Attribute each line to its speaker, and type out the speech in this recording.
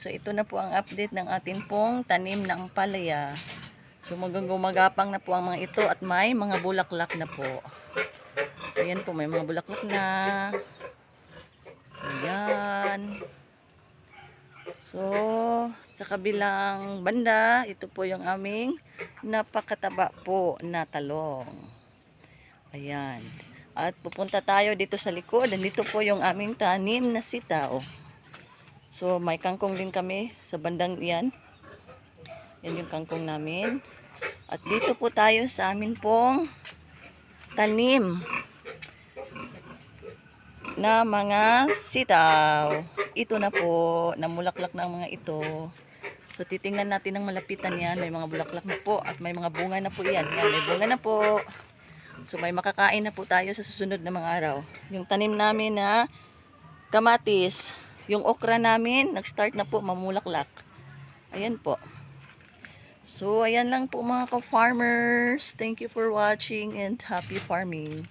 Speaker 1: So ito na po ang update ng atin pong tanim ng palaya. So magagumagapang na po ang mga ito at may mga bulaklak na po. So yan po, may mga bulaklak na. So yan. So sa kabilang banda, ito po yung aming napakataba po na talong. Ayan. At pupunta tayo dito sa likod. Dito po yung aming tanim na sitaw. So, may kangkong din kami sa bandang iyan. Yan yung kangkong namin. At dito po tayo sa amin pong tanim na mga sitaw. Ito na po, namulaklak na ang mga ito. So, titingnan natin ng malapitan yan. May mga bulaklak na po at may mga bunga na po yan. Yan, may bunga na po. So, may makakain na po tayo sa susunod na mga araw. Yung tanim namin na kamatis, yung okra namin, nag-start na po mamulaklak. Ayan po. So, ayan lang po mga ka-farmers. Thank you for watching and happy farming.